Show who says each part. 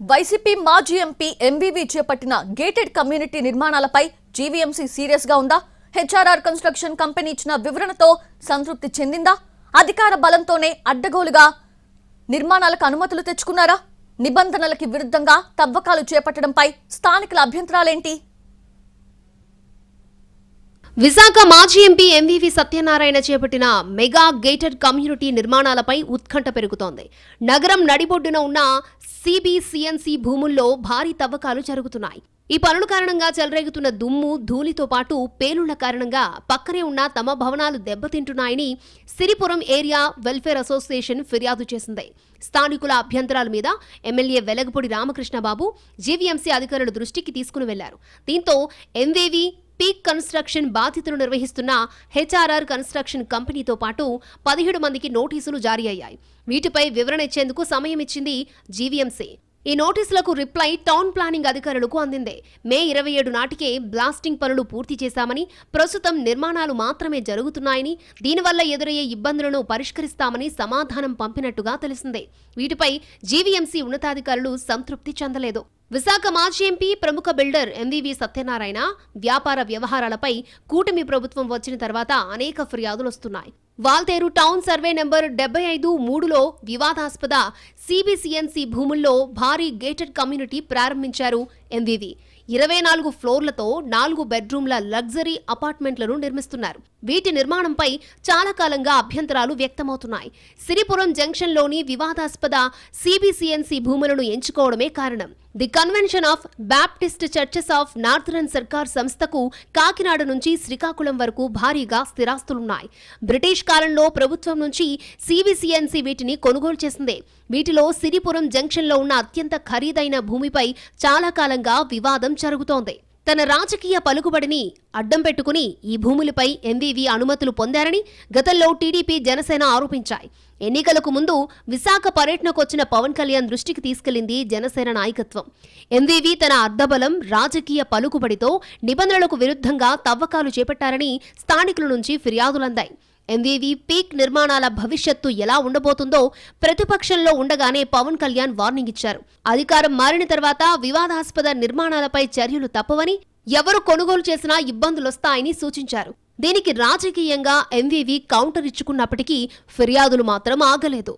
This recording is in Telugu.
Speaker 1: వైసీపీ మాజీ ఎంపీ ఎంవీవీ చేపట్టిన గేటెడ్ కమ్యూనిటీ నిర్మాణాలపై జీవీఎంసీ సీరియస్గా ఉందా? హెచ్ఆర్ఆర్ కన్స్ట్రక్షన్ కంపెనీ ఇచ్చిన వివరణతో సంతృప్తి చెందిందా? అధికార బలంతోనే అడ్డగోలుగా నిర్మాణాలకు అనుమతులు తెచ్చుకున్నారా? నిబంధనలకి విరుద్ధంగా తవ్వకాలు చేపట్టడంపై స్థానికుల అభ్యంతరాలేంటి?
Speaker 2: విశాఖ మాజీ ఎంపీ ఎంవీవీ సత్యనారాయణ చేపట్టిన మెగా గేటెడ్ కమ్యూనిటీ నిర్మాణాలపై ఉత్కంఠ పెరుగుతోంది. నగరం నడిబొడ్డున ఉన్న సిబిసిఎన్సి భూముల్లో భారీ తవ్వకాలు జరుగుతున్నాయి. ఈ పనుల కారణంగా చెలరేగుతున్న దుమ్ము ధూళితో పాటు పేలుళ్ళ కారణంగా పక్కనే ఉన్న తమ భవనాలు దెబ్బతింటున్నాయని సిరిపురం ఏరియా వెల్ఫేర్ అసోసియేషన్ ఫిర్యాదు చేసింది. స్థానికుల అభ్యంతరాల మీద ఎమ్మెల్యే వెలగపూడి రామకృష్ణబాబు జీవీఎంసీ అధికారుల దృష్టికి తీసుకుని వెళ్ళారు. దీంతో ఎంవేవి పీక్ కన్స్ట్రక్షన్ బాధితులు నిర్వహిస్తున్న హెచ్ఆర్ఆర్ కన్స్ట్రక్షన్ కంపెనీతో పాటు పదిహేడు మందికి నోటీసులు జారీ అయ్యాయి. వీటిపై వివరణ ఇచ్చేందుకు సమయం ఇచ్చింది జీవీఎంసీ. ఈ నోటీసులకు రిప్లై టౌన్ ప్లానింగ్ అధికారులకు అందింది. మే ఇరవై ఏడు నాటికే బ్లాస్టింగ్ పనులు పూర్తి చేశామని ప్రస్తుతం నిర్మాణాలు మాత్రమే జరుగుతున్నాయని దీనివల్ల ఎదురయ్యే ఇబ్బందులను పరిష్కరిస్తామని సమాధానం పంపినట్టుగా తెలిసిందే. వీటిపై జీవీఎంసీ ఉన్నతాధికారులు సంతృప్తి చెందలేదు. విశాఖ మాజీ ఎంపీ ప్రముఖ బిల్డర్ ఎంవీవీ సత్యనారాయణ వ్యాపార వ్యవహారాలపై కూటమి ప్రభుత్వం వచ్చిన తర్వాత అనేక ఫిర్యాదులు వస్తున్నాయి. వాల్తేరు టౌన్ సర్వే నెంబర్ డెబ్బై ఐదు మూడులో వివాదాస్పద సిబిసిఎన్సి భూముల్లో భారీ గేటెడ్ కమ్యూనిటీ ప్రారంభించారు ఎంవీవీ. ఇరవై నాలుగు ఫ్లోర్లతో నాలుగు బెడ్రూమ్ల లగ్జరీ అపార్ట్మెంట్లను నిర్మిస్తున్నారు. వీటి నిర్మాణంపై చాలా కాలంగా అభ్యంతరాలు వ్యక్తమవుతున్నాయి. సిరిపురం జంక్షన్లోని వివాదాస్పద సిబిసిఎన్సి భూములను ఎంచుకోవడమే కారణం. The convention of Baptist churches of northern Circars సంస్థకు కాకినాడ నుంచి శ్రీకాకుళం వరకు భారీగా స్థిరాస్తులున్నాయి. బ్రిటిష్ కాలంలో ప్రభుత్వం నుంచి సిబిసిఎన్సి వీటిని కొనుగోలు చేసింది. వీటిలో సిరిపురం జంక్షన్లో ఉన్న అత్యంత ఖరీదైన భూమిపై చాలా కాలంగా వివాదం జరుగుతోంది. తన రాజకీయ పలుకుబడిని అడ్డం పెట్టుకుని ఈ భూములపై ఎంవీవీ అనుమతులు పొందారని గతంలో టీడీపీ జనసేన ఆరోపించాయి. ఎన్నికలకు ముందు విశాఖ పర్యటనకొచ్చిన పవన్ కళ్యాణ్ దృష్టికి తీసుకెళ్ళింది జనసేన నాయకత్వం. ఎంవీవీ తన అర్ధబలం రాజకీయ పలుకుబడితో నిబంధనలకు విరుద్ధంగా తవ్వకాలు చేపట్టారని స్థానికుల నుంచి ఫిర్యాదులందాయి. ఎంవీవీ పీక్ నిర్మాణాల భవిష్యత్తు ఎలా ఉండబోతుందో ప్రతిపక్షంలో ఉండగానే పవన్ కళ్యాణ్ వార్నింగ్ ఇచ్చారు. అధికారం మారిన తర్వాత వివాదాస్పద నిర్మాణాలపై చర్యలు తప్పవని ఎవరు కొనుగోలు చేసినా ఇబ్బందులొస్తాయని సూచించారు. దీనికి రాజకీయంగా ఎంవీవీ కౌంటర్ ఇచ్చుకున్నప్పటికీ ఫిర్యాదులు మాత్రం ఆగలేదు.